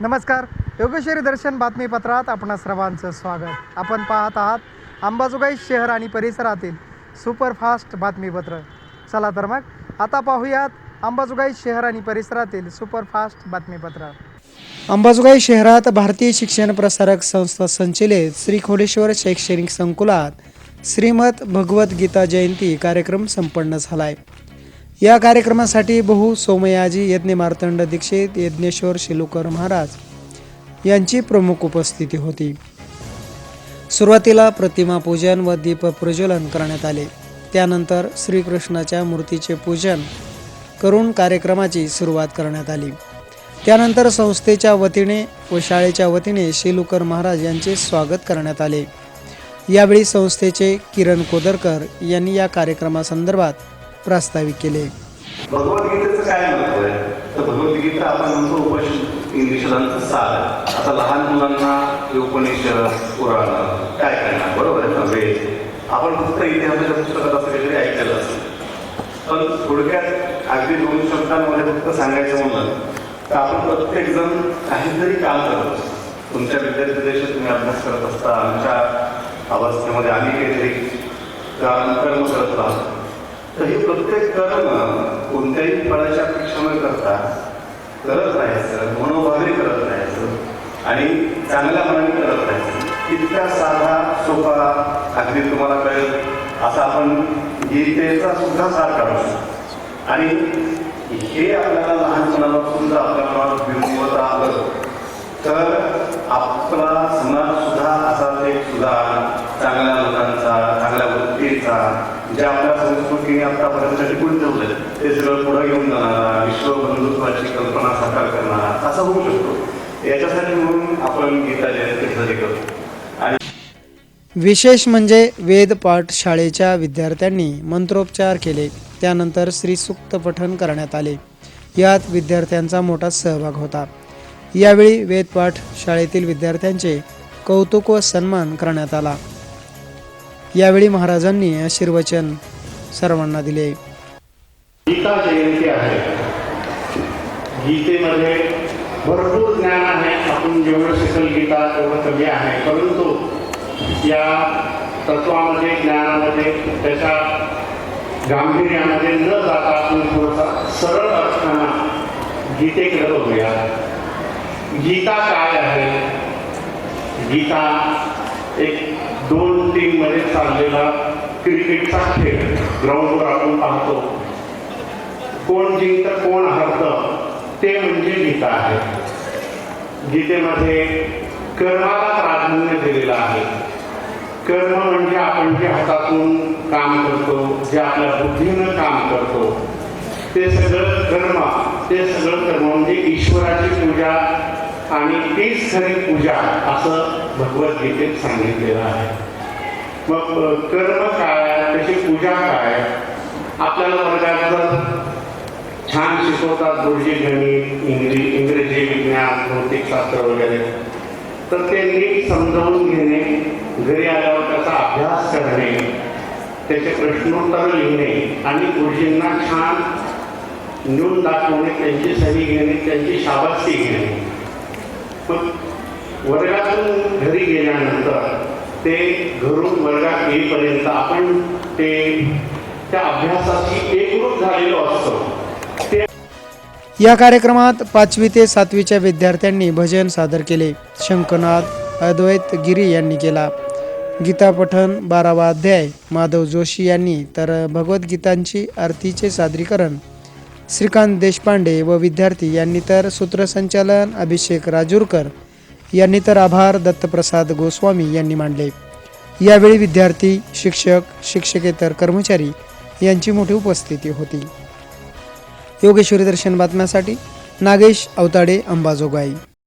नमस्कार. योगेश्वरी दर्शन बातमीपत्रात आपणा सर्वांचं स्वागत. आपण पाहत आहात अंबाजोगाई शहर आणि परिसरातील सुपरफास्ट बातमीपत्र. चला तर मग आता पाहूयात अंबाजोगाई शहर आणि परिसरातील सुपरफास्ट बातमीपत्र. अंबाजोगाई शहरात भारतीय शिक्षण प्रसारक संस्था संचलित श्री खोलेश्वर शैक्षणिक संकुलात श्रीमद भगवद्गीता जयंती कार्यक्रम संपन्न झाला आहे या कार्यक्रमासाठी बहु सोमयाजी यज्ञ मार्तंड दीक्षित यज्ञेश्वर शिलुकर महाराज यांची प्रमुख उपस्थिती होती. सुरुवातीला प्रतिमा पूजन व दीप प्रज्वलन करण्यात आले. त्यानंतर श्रीकृष्णाच्या मूर्तीचे पूजन करून कार्यक्रमाची सुरुवात करण्यात आली. त्यानंतर संस्थेच्या वतीने व शाळेच्या वतीने शिलुकर महाराज यांचे स्वागत करण्यात आले. यावेळी संस्थेचे किरण कोदरकर यांनी या कार्यक्रमासंदर्भात प्रास्ताविक केले. भगवद्गीतेचं काय महत्त्व आहे? तर भगवद्गीता आपण म्हणतो उपनिषद इंग्लिशांचं सार आता लहान मुलांना हे उपनिषद पुराण काय करणार? बरोबर आहे ना वेद. आपण फक्त इतिहासाच्या पुस्तकात असं काहीतरी ऐकलेलं असतं. पण थोडक्यात अगदी दोन शब्दांमध्ये फक्त सांगायचं म्हणलं तर आपण प्रत्येक जण काहीतरी काम करत असतो. तुमच्या विद्यार्थी देशात तुम्ही अभ्यास करत असता आमच्या अवस्थेमध्ये आम्ही काहीतरी कर्म करत राहतो. तर हे प्रत्येक कर्म कोणत्याही फळाच्या अपेक्षा न करता करत राहायचं मनोभावे करत राहायचं आणि चांगल्या मनाने करत राहायचं. इतका साधा सोपा अगदी तुम्हाला कळेल. असा आपण गीतेचा सुद्धा सार काढू शकतो. आणि हे आपल्याला लहानपणापासून जर आपल्या मनात बिंबवत आलं तर आपला समाज जे आपल्या आतापर्यंतसाठी आतापर्यंत टिकून ते सगळं पुढे घेऊन जाणारा विश्व बंधुत्वाची कल्पना साकार करणारा असा होऊ शकतो. याच्यासाठी म्हणून आपण गीता जयंती साजरी करतो. विशेष म्हणजे वेद पाठ शाळेच्या विद्यार्थ्यांनी मंत्रोपचार केले. त्यानंतर श्रीसूक्त पठण करण्यात आले. यात विद्यार्थ्यांचा मोठा सहभाग होता. यावेळी वेदपाठ शाळेतील विद्यार्थ्यांचे कौतुक व सन्मान करण्यात आला. यावेळी महाराजांनी आशीर्वचन सर्वांना दिले. गीता जयंती आहे. गीतेमध्ये भरपूर ज्ञान आहे. आपण जेवढं शिकल गीता तेवढं कमी आहे. परंतु या तत्वामध्ये ज्ञानामध्ये त्याच्या गांभीर्यामध्ये न जाता आपण थोडासा सरळ असताना गीतेकडे बघूया गीता काय आहे? गीता एक दोन टीममध्ये चाललेला क्रिकेटचा खेळ. ग्राउंडवर आपण पाहतो. कोण जिंकतं कोण हरतं ते म्हणजे गीता आहे. गीतेमध्ये कर्माला प्राधान्य दिलेलं आहे. कर्म म्हणजे आपण जे हातातून काम करतो जे आपल्या बुद्धीनं काम करतो ते सगळं कर्म ते सगळं कर्म म्हणजे ईश्वराची पूजा आणि तीच खरी पूजा असं भगवद्गीतेत सांगितलेलं आहे. मग कर्म काय त्याची पूजा काय? आपल्याला वर्गात छान शिकवतात गुरुजी गणित इंग्रजी इंग्रजी विज्ञान भौतिकशास्त्र वगैरे तर ते नीट समजावून घेणे घरी आल्यावर त्याचा अभ्यास करणे त्याचे प्रश्नोत्तर लिहिणे आणि गुरुजींना छान नेऊन दाखवणे त्यांची सही घेणे त्यांची शाबासकी घेणे. मग वर्गातून घरी गेल्यानंतर ते घरून वर्गात येईपर्यंत आपण ते त्या अभ्यासाची एकरूप झालेलो असतो. या कार्यक्रमात पाचवी ते सातवीच्या विद्यार्थ्यांनी भजन सादर केले. शंकनाथ अद्वैत गिरी यांनी केला. गीता पठण बारावा अध्याय माधव जोशी यांनी तर भगवद्गीतांची आरतीचे सादरीकरण. श्रीकांत देशपांडे व विद्यार्थी यांनी तर सूत्रसंचालन अभिषेक राजूरकर यांनी तर आभार दत्तप्रसाद गोस्वामी यांनी मांडले. यावेळी विद्यार्थी शिक्षक शिक्षकेतर कर्मचारी यांची मोठी उपस्थिती होती. योगेश्वरी दर्शन बातम्यासाठी नागेश अवताडे अंबाजोगाई.